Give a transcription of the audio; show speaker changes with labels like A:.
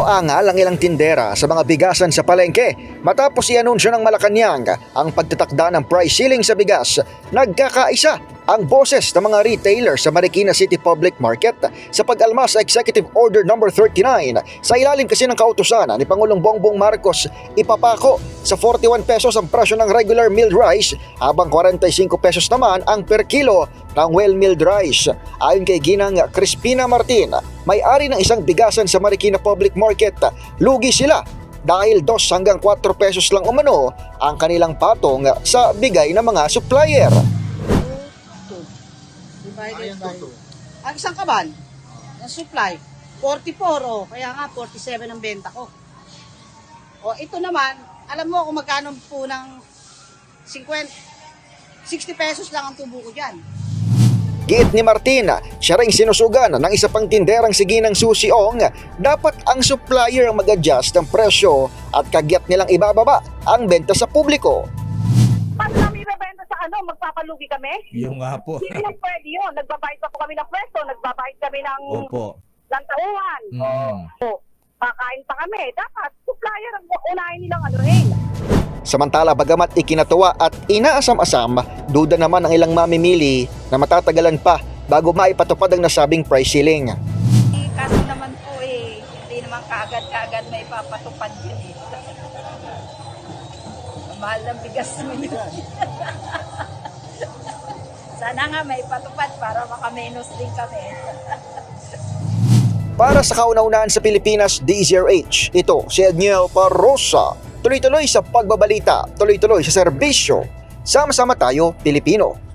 A: Medyo angal ang ilang tindera sa mga bigasan sa palengke matapos i-anunsyo ng Malacanang ang pagtatakda ng price ceiling sa bigas. Nagkakaisa ang boses ng mga retailer sa Marikina City Public Market sa pag-alma sa Executive Order No. 39 sa ilalim kasi ng kautusan ni Pangulong Bongbong Marcos ipapako sa 41 pesos ang presyo ng regular milled rice habang 45 pesos naman ang per kilo ng well milled rice. Ayon kay Ginang Crispina Martin, may-ari ng isang bigasan sa Marikina Public Market, lugi sila dahil 2 hanggang 4 pesos lang umano ang kanilang patong sa bigay ng mga supplier.
B: Divided. Ang isang kaban, ng supply, 44 oh, kaya nga 47 ang benta ko. O ito naman, alam mo kung magkano po ng 50, 60 pesos lang ang tubo ko dyan.
A: Giit ni Martina, siya rin sinusugan ng isa pang tinderang sige ng susi Ong, dapat ang supplier ang mag-adjust ng presyo at kagyat nilang ibababa ang benta sa publiko.
C: Paano namin ibebenta sa ano? Magpapalugi kami?
D: Yung nga po.
C: Hindi lang pwede yun. Nagbabayad pa po kami ng pwesto, nagbabayad kami ng
D: Opo.
C: lantauhan.
D: Mm.
C: O, kakain pa kami. Dapat supplier ang unahin nilang anuhin.
A: Samantala bagamat ikinatuwa at inaasam-asam, duda naman ang ilang mamimili na matatagalan pa bago maipatupad ang nasabing price ceiling.
E: Eh, kaso naman po eh, hindi naman kaagad-kaagad may papatupad yun eh. Mahal ng bigas mo yun. Sana nga may patupad para makamenos din kami.
A: Para sa kauna-unahan sa Pilipinas, DZRH, ito si Edniel Parrosa. Tuloy-tuloy sa pagbabalita, tuloy-tuloy sa serbisyo. Sama-sama tayo, Pilipino.